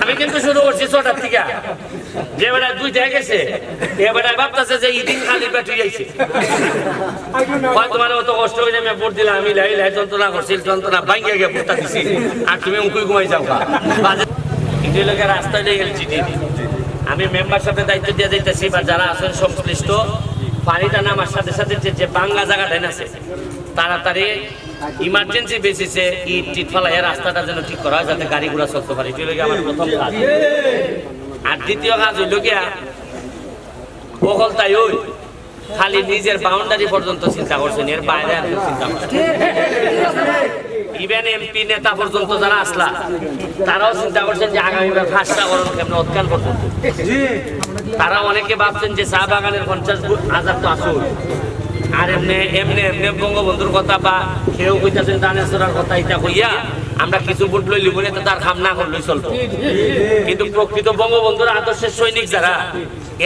আমি কিন্তু শুরু করছি ছটার থেকে। যে বেটা দুইটায় গেছে ভাবতেছে যে ইদিন খালি তোমার অত কষ্ট হয়ে আমি ভোট দিলাম আমি লাই লাই যন্ত্রণা করছি, যন্ত্রণা ভাঙ্গে গিয়ে ভোটটা দিছি। আর তুমি উঁকুই ঘুমাই যাও। এই লোকে রাস্তায় আমি মেম্বার সাথে দায়িত্ব দিয়ে যাইতেছি বা যারা আছেন সংশ্লিষ্ট পানিটা নামার সাথে সাথে যে যে বাংলা জায়গাটা আছে, তাড়াতাড়ি ইমার্জেন্সি বেসিসে ইট টিট রাস্তাটা যেন ঠিক করা হয় যাতে গাড়ি ঘোড়া চলতে পারে। এটি হলো আমার প্রথম কাজ। আর দ্বিতীয় কাজ হইল গিয়া বকল তাই ওই, খালি নিজের বাউন্ডারি পর্যন্ত চিন্তা করছেন, এর বাইরে আর চিন্তা করছেন ইভেন এমপি নেতা পর্যন্ত যারা আসলা, তারাও চিন্তা করছেন যে আগামীবার ফাঁসটা করুন কেমন পর্যন্ত? তারা অনেকে ভাবছেন যে চা বাগানের পঞ্চাশ হাজার তো আসুন আর এমনি এমনি এমনি বঙ্গবন্ধুর কথা বা কেউ কইতাছেন দানেশ্বরার কথা এটা কইয়া আমরা কিছু ভোট লইলি বলে তো তার খাম না করলেই চলতো কিন্তু প্রকৃত বঙ্গবন্ধুর আদর্শের সৈনিক যারা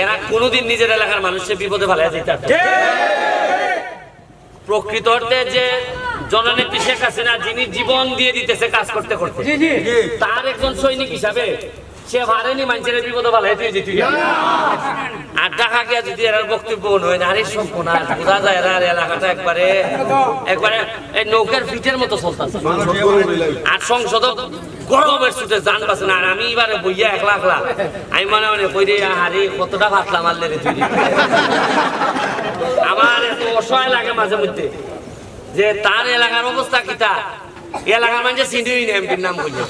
এরা কোনোদিন নিজের এলাকার মানুষের বিপদে ফেলা যেতে প্রকৃত অর্থে যে জননেত্রী শেখ হাসিনা যিনি জীবন দিয়ে দিতেছে কাজ করতে করতে তার একজন সৈনিক হিসাবে আর সংসদ গরমের পাচ্ছে না, আর আমি এবারে বইয়া একলা একলা। আমি মনে মনে কই রে, আরে কতটা ভাতলা মারলে আমার এত অসহায় লাগে মাঝে মধ্যে। যে তার এলাকার অবস্থা কিতা? এলাকার মানুষের চিনিই না এমপির নাম বললে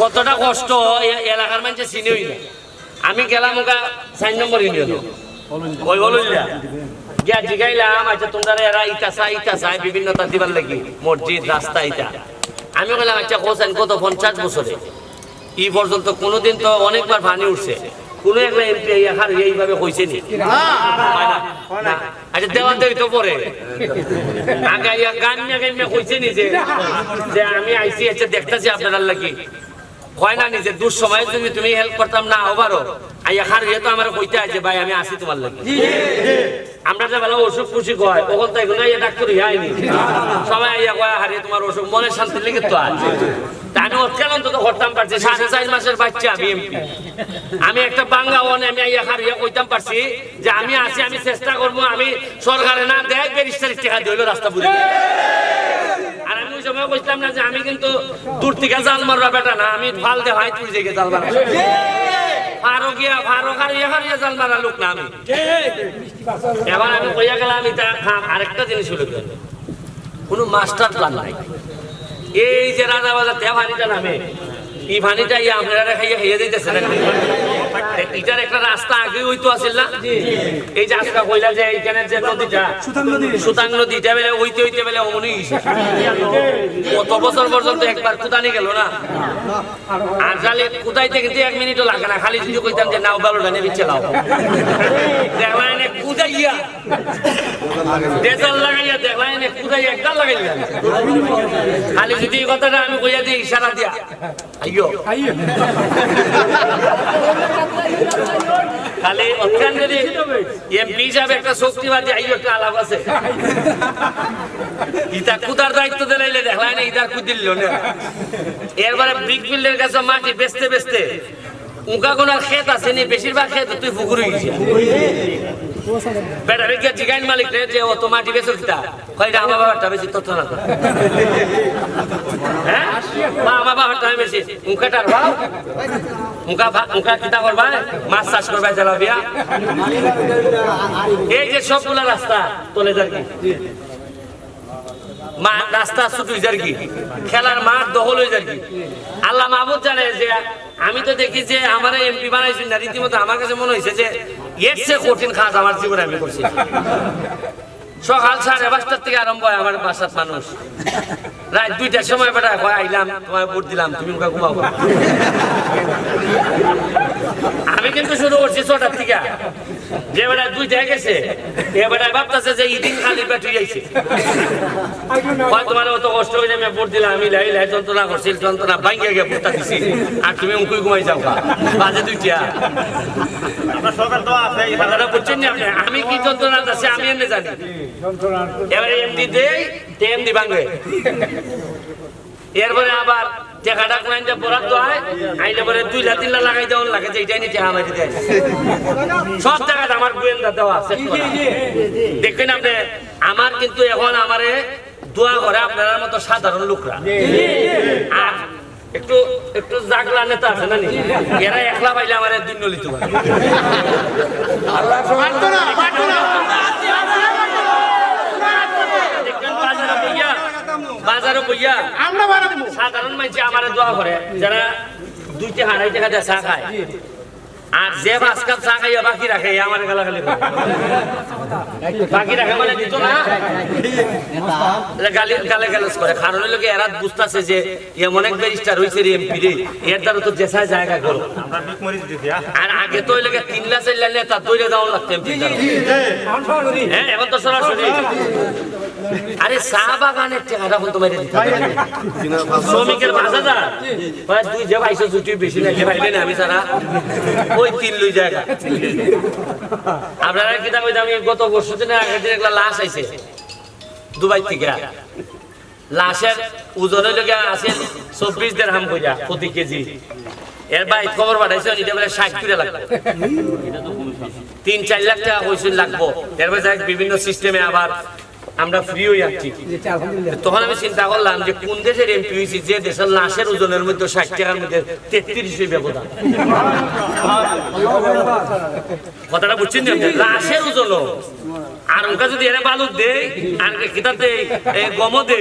কতটা কষ্ট এলাকার মানুষের চিনিই না আমি গেলাম ওকা চার নম্বর ইউনিয়ন। গিয়া জিগাইলাম আচ্ছা এরা ইটা চাই ইটা চাই লাগি। মসজিদ, রাস্তা, ইটা। আমি বললাম আচ্ছা কোসেন কত পঞ্চাশ বছরে। ই পর্যন্ত কোনোদিন তো অনেকবার পানি উঠছে। কোনো একটা এমপি এখানে এইভাবে হয়েছে নি? না? না। আচ্ছা দেওয়া দেই তো পরে। আগে ইয়া গান নিয়ে গান কইছে নি যে যে আমি আইসি আচ্ছা দেখতেছি আপনার লাগি। হয় না নিজে দূর সময় তুমি তুমি হেল্প করতাম না আইয়া খার ইয়ে তো আমার কইতে আছে ভাই আমি আসি তোমার লাগি। আমরা যে বেলা অসুখ খুশি কয় তখন তো এগুলো ইয়ে ডাক্তার আইনি সবাই আইয়া কয় হারিয়ে তোমার অসুখ মনে শান্তি লেগে তো আছে। আমি আমি আমি একটা বাংলা ওনে আমি আইয়া হারিয়ে কইতাম পারছি যে আমি আছি, আমি চেষ্টা করব, আমি সরকারে না দেয়, ব্যারিস্টার টাকা দিল রাস্তা বুঝে আর আমি ওই সময় বলছিলাম না যে আমি কিন্তু দূর থেকে জাল মারবা বেটা না, আমি ফাল দে ভাই, তুই জেগে জাল মারা। ফারুক ফারুক আর ইয়া জাল লোক আমি। আমি গেলাম হ্যাঁ জিনিস কোনো মাস্টার প্ল্যান নাই। এই যে রাজা বাজার তে ভানিটা নামে এই ভানিটা ইয়া আপনারা খাইয়া খাইয়া দিতেছে এটার একটা রাস্তা আগে হইতো আছিল না? এই যে আজকা কইলা যে এইখানে যে নদীটা সুতাং নদী। এটা বেলে হইতে হইতে বেলে অমনি কত বছর পর্যন্ত একবার কুদানি গেল না? আর খালি কুদাইতে কিন্তু এক মিনিটও লাগে না খালি যদি কইতাম যে নাও বালোটা নিয়ে বিচ্ছে লাও। দেখলা এনে কুদাইয়া। লাগাইয়া লাগাইয়া খালি যদি এই কথাটা আমি কইয়া দিই, ইশারা দিয়া। খালি এমপি হিসাবে একটা শক্তিবাদী, আইয়ো, একটা আলাপ আছে। কুদার দায়িত্ব এরবারে ব্রিক ফিল্ডের কাছে মাটি বেচতে বেচতে উঙ্কা কোনার ক্ষেত আছে নি, বেশিরভাগ ক্ষেত তুই পুকুরে গেছে বেটা রেখে জিগাইন মালিক রে? যে অত মাটি বেচো কয়টা আমার বেশি তথ্য না হ্যাঁ? বা আমার বেশি। ভা- উঙ্কা কিতা করবা মাছ চাষ করবা, এই যে সবগুলা রাস্তা, তলে যার কি? রাস্তা ছুট হয়ে যার কি? খেলার মাঠ দখল হয়ে যার কি? আল্লাহ মাহবুদ জানে যে, আমি তো দেখি যে, আমার এমপি বানাইছি না, রীতিমতো আমার কাছে মনে হয়েছে যে এর চেয়ে কঠিন কাজ আমার জীবনে আমি করছি। সকাল সাড়ে পাঁচটার থেকে আরম্ভ হয় আমার বাসার মানুষ। রাত দুইটার সময় বেটা আইলাম, তোমায় ভোট দিলাম, তুমি মুখে ঘুমাবো আমি কিন্তু শুরু করছি ছটার থেকে। যে বেটা দুইটা গেছে এ ভাবতেছে যে ইদিন খালি পেটু হয় তোমার অত কষ্ট হয়ে আমি ভোট দিলাম আমি লাই লাই যন্ত্রণা করছিল যন্ত্রণা ভাঙ্গে গিয়ে ভোটটা দিছি। আর তুমি উঙ্কুই ঘুমাই যাও। বাজে দুইটা। কথাটা বুঝছেন না আপনি? আমি কি যন্ত্রণা আছে আমি এমনি জানি। এবারে এমনি দেই তে ভাঙবে এরপরে আবার টাকাটা দুই লাখ তিন লাখ আমার কিন্তু এখন আমারে দোয়া করে আপনার মতো সাধারণ লোকরা। আর একটু একটু জাগলা নেতা আছে না? এরা একলা পাইলে আমার দিন নলিত পারে দেখবেন বাজারে বইয়া বাজারে বইয়া আমরা বাড়াবো সাধারণ মানুষ আমার দোয়া করে যারা দুইটা হাড়াই টাকা দিয়ে চা খায়। আর যে পাঁচ কাপ চা খাইয়া বাকি রাখে আমার গালাগালি। বাকি রাখে মানে দিত না? গালি গালে গালাজ করে। কারণ হলো কি এরা বুঝতেছে যে এমন এক ব্যারিস্টার হয়েছে রে এমপি রে। এর দ্বারা তো জেসা জায়গা করো। আর আগে তো ওই লোকে তিন লাখ চার লাখ নেতা তৈরি দেওয়া লাগতো এমপি হ্যাঁ এখন তো সরাসরি। আরে চা বাগানের টাকাটা তোমার। শ্রমিকের দুই যে পাইছো ছুটি বেশি না যে পাইলে না আমি সারা ওই তিন লই জায়গা। আপনারা কি দাম আমি গত বছর দিনের আগের দিন একটা লাশ আইছে? দুবাই থেকে। লাশের আছে চব্বিশ দেড় হাম কইরা প্রতি কেজি। এর বাইর খবর পাঠাইছে এটা বলে ষাট করে লাগবে। তিন চার লাখ টাকা কইছিল লাগবো। এরপরে বিভিন্ন সিস্টেমে আবার আমরা ফ্রি হয়ে যাচ্ছি তখন আমি চিন্তা করলাম যে কোন দেশের এমপি হয়েছি যে দেশের লাশের ওজনের মধ্যে, ষাট টাকার মধ্যে তেত্রিশ ব্যবধান। কথাটা বুঝছেন লাশের ওজন আর ওকে যদি এর বালু দে আর কিতাতে গম দে?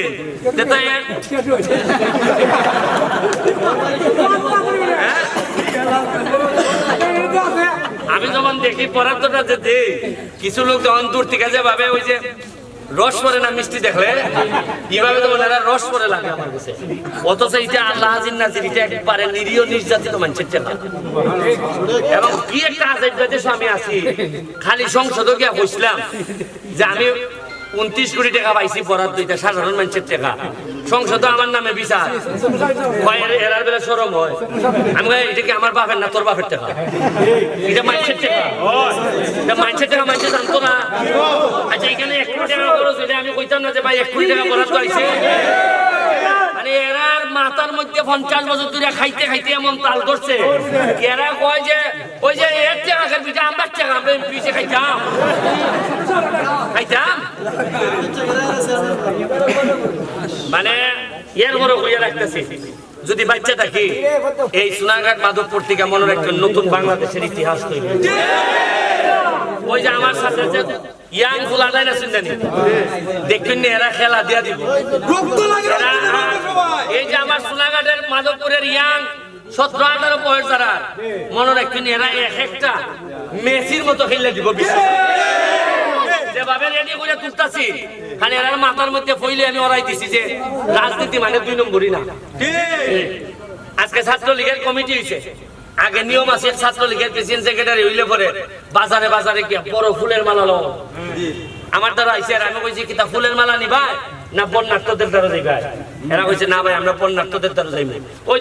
আমি যখন দেখি পরার্থটা যে দেই কিছু লোক যখন দূর থেকে যে ভাবে ওই যে রস পরে না মিষ্টি দেখলে? কীভাবে তো ওনারা রস পরে লাগে আমার কাছে। অথচ এটা আল্লাহ হাজির নাজির এটা একবারে নিরীহ নির্যাতিত মানুষের টেকা এবং কি একটা আজাদ দেশে আমি আছি। খালি সংসদ গিয়া বসলাম যে আমি উনত্রিশ কোটি টাকা পাইছি বরাদ্দ এটা সাধারণ মানুষের টাকা। সংসদ আমার নামে বিচার। এর- এরার বেলা সরম হয়। আমি এটা কি আমার বাপের না তোর বাপের টাকা? এটা মানুষের টাকা। মানুষের টাকা, মানুষের জানতো না। আচ্ছা এখানে এক কোটি টাকা খরচ হইলে আমি কইতাম না যে ভাই, এক কোটি টাকা বরাদ্দ আইছে মানে টাকা খাইতাম? মানে এর বড় হইয়া রাখতেছি। যদি বাচ্চা থাকি, এই সোনাঘাট মাধবপুর থেকে মনে রাখবেন নতুন বাংলাদেশের ইতিহাস তৈরি ওই যে আমার সাথে যে ইয়াং খেলা দিয়া দিব। এই যে আমার সোনাঘাটের মাধবপুরের ইয়াং মনে রাখবেন এরা এক একটা মেসির মতো খেলে দিব বিশ্ব। যেভাবে রেডি করে তুলতাছি। খালি এরার মাথার মধ্যে ফইলে আমি ওরাই দিছি যে রাজনীতি মানে দুই নম্বরই না। আজকে ছাত্রলীগের কমিটি হয়েছে আগে নিয়ম আছে ছাত্রলীগের প্রেসিডেন্ট সেক্রেটারি হইলে পরে বাজারে বাজারে গিয়া বড় ফুলের মালা লও। আমার দ্বারা আইসে আমি কইছি কিতা ফুলের মালা নিবা না বন্যার্থদের দ্বারা যাইবা এরা কইছে না ভাই আমরা বন্যার্থদের দ্বারা যাইব ওই